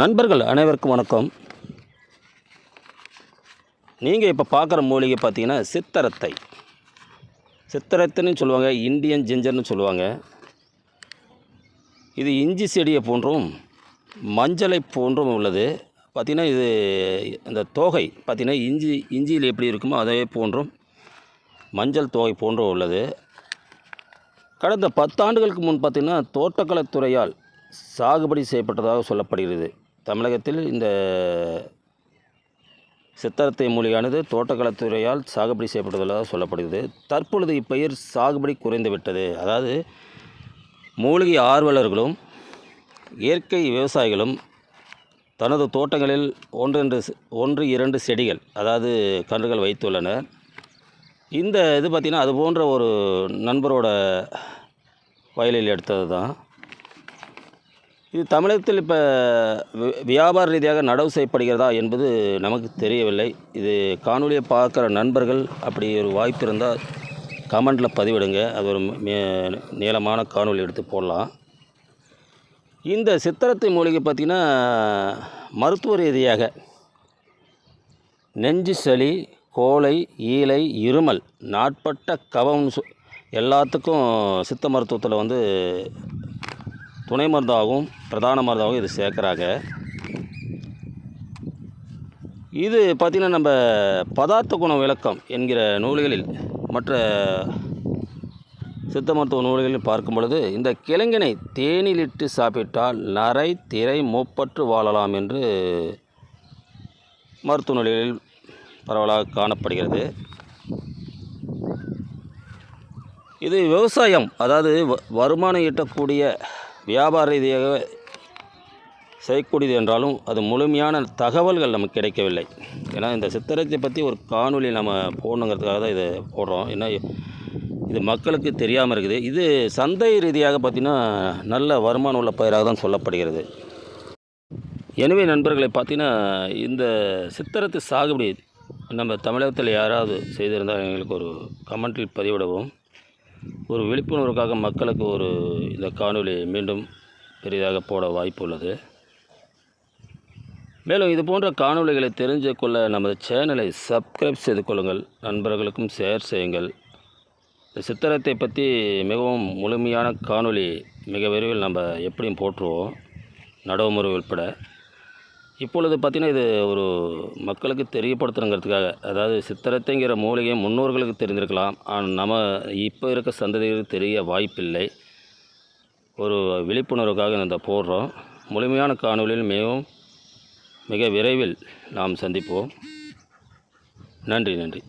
நண்பர்கள் அனைவருக்கும் வணக்கம். நீங்கள் இப்போ பார்க்குற மூலிகை பார்த்தீங்கன்னா சித்தரத்தை. சித்தரத்தைன்னு சொல்லுவாங்க இந்தியன் ஜிஞ்சர்னு சொல்லுவாங்க. இது இஞ்சி செடியை போன்றும் மஞ்சளை போன்றும் உள்ளது. பார்த்திங்கன்னா இது இந்த தோகை பார்த்திங்கன்னா இஞ்சி இஞ்சியில் எப்படி இருக்குமோ அதே போன்றும் மஞ்சள் தோகை போன்றும் உள்ளது. கடந்த பத்தாண்டுகளுக்கு முன் பார்த்திங்கன்னா தோட்டக்கலைத்துறையால் சாகுபடி செய்யப்பட்டதாக சொல்லப்படுகிறது. தமிழகத்தில் இந்த சித்தரத்தை மூலிகையானது தோட்டக்கலைத்துறையால் சாகுபடி செய்யப்பட்டதாக சொல்லப்படுகிறது. தற்பொழுது இப்பயிர் சாகுபடி குறைந்துவிட்டது அதாவது மூலிகை ஆர்வலர்களும் இயற்கை விவசாயிகளும் தனது தோட்டங்களில் ஒன்றென்று ஒன்று இரண்டு செடிகள் அதாவது கன்றுகள் வைத்துள்ளனர். இந்த இது பார்த்திங்கன்னா அது போன்ற ஒரு நண்பரோட வயலில் எடுத்தது தான் இது தமிழகத்தில் இப்போ வியாபார ரீதியாக நடவு செய்யப்படுகிறதா என்பது நமக்கு தெரியவில்லை. இது காணொலியை பார்க்குற நண்பர்கள் அப்படி ஒரு வாய்ப்பு இருந்தால் கமெண்டில் பதிவிடுங்க. அது ஒரு நீளமான காணொளி எடுத்து போடலாம். இந்த சித்திரத்தை மூலிகை பார்த்திங்கன்னா மருத்துவ ரீதியாக நெஞ்சு சளி கோலை ஈலை இருமல் நாட்பட்ட கவம் சொ எல்லாத்துக்கும் சித்த மருத்துவத்தில் வந்து துணை மருந்தாகவும் பிரதான மருந்தாகவும் இது சேர்க்குறாங்க. இது பார்த்திங்கன்னா நம்ம பதார்த்த குண விளக்கம் என்கிற நூல்களில் மற்ற சித்த மருத்துவ நூல்களில் பார்க்கும் பொழுது இந்த கிழங்கினை தேனிலிட்டு சாப்பிட்டால் நரை திரை மூப்பற்று வாழலாம் என்று மருத்துவ நூல்களில் பரவலாக காணப்படுகிறது. இது விவசாயம் அதாவது வ- வருமானம் ஈட்டக்கூடிய வியாபார ரீதியாக செய்யக்கூடியது என்றாலும் அது முழுமையான தகவல்கள் நமக்கு கிடைக்கவில்லை. ஏன்னா இந்த சித்திரத்தை பற்றி ஒரு காணொலி நம்ம போடணுங்கிறதுக்காக தான் இதை போடுறோம். ஏன்னா இது மக்களுக்கு தெரியாமல் இருக்குது. இது சந்தை ரீதியாக பார்த்திங்கன்னா நல்ல வருமானம் உள்ள பயிராக தான் சொல்லப்படுகிறது. எனவே நண்பர்களை பார்த்தீங்கன்னா இந்த சித்திரத்து சாகுபடி நம்ம தமிழகத்தில் யாராவது செய்திருந்தால் எங்களுக்கு ஒரு கமெண்ட்டில் பதிவிடவும். ஒரு விழிப்புணர்வுக்காக மக்களுக்கு ஒரு இந்த காணொளி மீண்டும் பெரிதாக போட வாய்ப்பு உள்ளது மேலும் இது போன்ற காணொளிகளை தெரிஞ்சு கொள்ள நமது சேனலை சப்ஸ்கிரைப் செய்து கொள்ளுங்கள். நண்பர்களுக்கும் ஷேர் செய்யுங்கள். இந்த சித்திரத்தை பற்றி மிகவும் முழுமையான காணொளி மிக விரைவில் நம்ம எப்படியும் போட்டுருவோம் நடவுமுறை உட்பட இப்பொழுது பார்த்திங்கன்னா இது ஒரு மக்களுக்கு தெரியப்படுத்தணுங்கிறதுக்காக அதாவது சித்திரத்தைங்கிற மூலிகை முன்னோர்களுக்கு தெரிந்திருக்கலாம். ஆனால் நம்ம இப்போ இருக்க சந்ததிகளுக்கு தெரிய வாய்ப்பில்லை. ஒரு விழிப்புணர்வுக்காக இந்த போடுறோம். முழுமையான காணொளியில் மிகவும் மிக விரைவில் நாம் சந்திப்போம். நன்றி நன்றி.